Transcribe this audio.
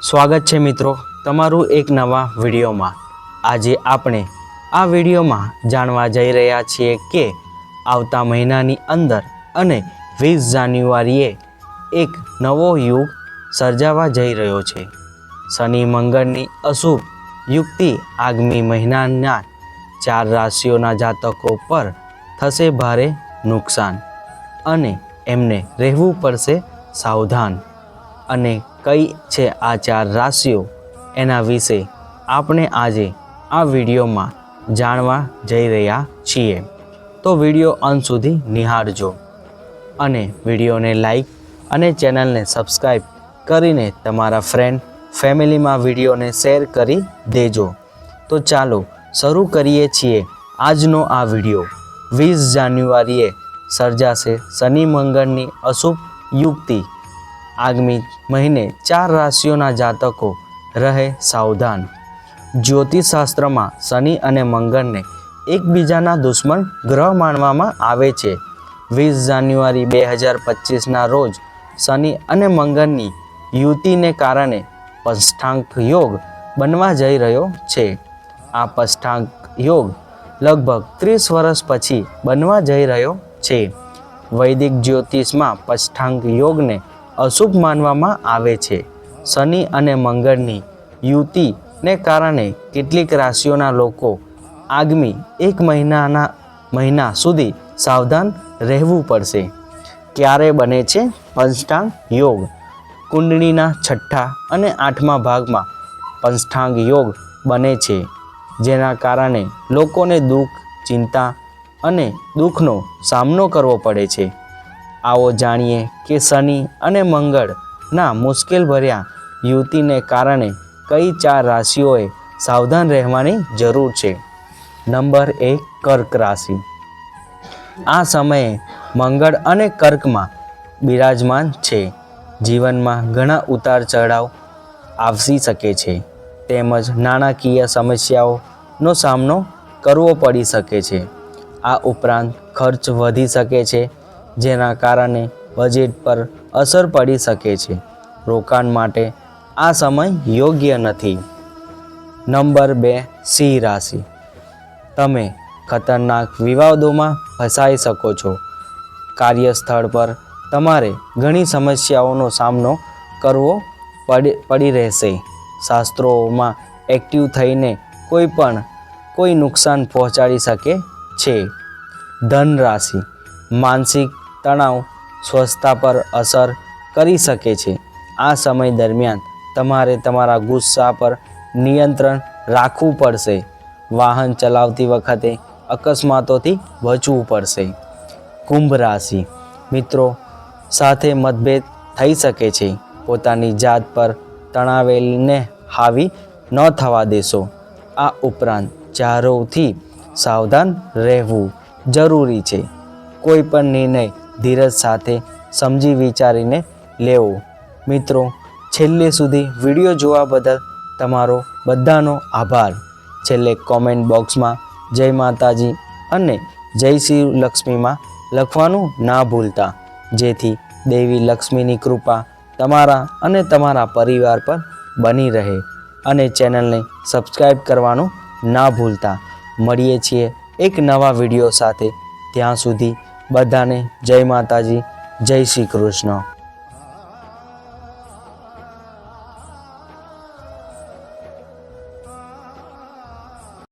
સ્વાગત છે મિત્રો તમારું એક નવા વિડીયોમાં. આજે આપણે આ વિડીયોમાં જાણવા જઈ રહ્યા છીએ કે આવતા મહિનાની અંદર અને વીસ જાન્યુઆરીએ એક નવો યુગ સર્જાવા જઈ રહ્યો છે. શનિ મંગળની અશુભ યુક્તિ આગામી મહિનાના ચાર રાશિઓના જાતકો પર થશે ભારે નુકસાન અને એમને રહેવું પડશે સાવધાન. અને કઈ છે આ ચાર રાશિઓ એના વિશે આપણે આજે આ વિડીયોમાં જાણવા જઈ રહ્યા છીએ. તો વીડિયો અંત સુધી નિહાળજો અને વિડીયોને લાઈક અને ચેનલને સબસ્ક્રાઈબ કરીને તમારા ફ્રેન્ડ, ફેમિલીમાં વિડીયોને શેર કરી દેજો. તો ચાલો શરૂ કરીએ છીએ આજનો આ વીડિયો. વીસ જાન્યુઆરીએ સર્જાશે શનિ મંગળની અશુભ યુક્તિ. આગામી મહિને ચાર રાશિઓના જાતકો રહે સાવધાન. જ્યોતિષશાસ્ત્રમાં શનિ અને મંગળને એકબીજાના દુશ્મન ગ્રહ માનવામાં આવે છે. વીસ જાન્યુઆરી બે હજાર પચીસના રોજ શનિ અને મંગળની યુતિને કારણે પષ્ઠાંક યોગ બનવા જઈ રહ્યો છે. આ પષ્ઠાંક યોગ લગભગ ત્રીસ વર્ષ પછી બનવા જઈ રહ્યો છે. વૈદિક જ્યોતિષમાં પંચાંગ યોગને અશુભ માનવામાં આવે છે. શનિ અને મંગળની યુતિને કારણે કેટલીક રાશિઓના લોકો આગામી એક મહિનાના મહિના સુધી સાવધાન રહેવું પડશે. ક્યારે બને છે? પંચાંગ યોગ. કુંડળીના છઠ્ઠા અને આઠમા ભાગમાં પંચાંગ યોગ બને છે, જેના કારણે લોકોને દુઃખ, ચિંતા અને દુઃખનો સામનો કરવો પડે છે. આવો જાણીએ કે શનિ અને મંગળના મુશ્કેલભર્યા યુતિને કારણે કઈ ચાર રાશિઓએ સાવધાન રહેવાની જરૂર છે? નંબર એક, કર્ક રાશિ. આ સમયે મંગળ અને કર્કમાં બિરાજમાન છે. જીવનમાં ઘણા ઉતાર ચઢાવ આવસી શકે છે. તેમજ નાણાકીય સમસ્યાઓનો સામનો કરવો પડી શકે છે. આ ઉપરાંત ખર્ચ વધી શકે છે. જેના કારણે બજેટ પર અસર પડી શકે છે. રોકાણ માટે આ સમય યોગ્ય નથી. નંબર બે, સિંહ રાશિ. તમે ખતરનાક વિવાદોમાં ફસાઈ શકો છો. કાર્યસ્થળ પર તમારે ઘણી સમસ્યાઓનો સામનો કરવો પડી રહેશે. શાસ્ત્રોમાં એક્ટિવ થઈને કોઈ પણ, કોઈ નુકસાન પહોંચાડી શકે છે. ધન રાશિ. માનસિક તણાવ સ્વસ્થતા પર અસર કરી શકે છે. આ સમય દરમિયાન તમારે તમારા ગુસ્સા પર નિયંત્રણ રાખવું પડશે. વાહન ચલાવતી વખતે અકસ્માતોથી બચવું પડશે. કુંભ રાશિ મિત્રો સાથે મતભેદ થઈ શકે છે. પોતાની જાત પર તણાવેલને હાવી ન થવા દેશો. આ ઉપરાંત ચારોથી સાવધાન રહેવું જરૂરી છે. કોઈ પણ નિર્ણય ધીરજ સાથે સમજી વિચારીને લેવો. મિત્રો, છેલ્લે સુધી વીડિયો જોવા બદલ તમારો બધાનો આભાર. છેલ્લે કોમેન્ટ બોક્સમાં જય માતાજી અને જય શ્રી લક્ષ્મીમાં લખવાનું ના ભૂલતા. જેથી દેવી લક્ષ્મીની કૃપા તમારા અને તમારા પરિવાર પર બની રહે અને ચેનલને સબસ્ક્રાઈબ કરવાનું ના ભૂલતા. મળીએ છીએ એક નવા વીડિયો સાથે. ત્યાં સુધી બધાને જય માતાજી જય શ્રી કૃષ્ણ.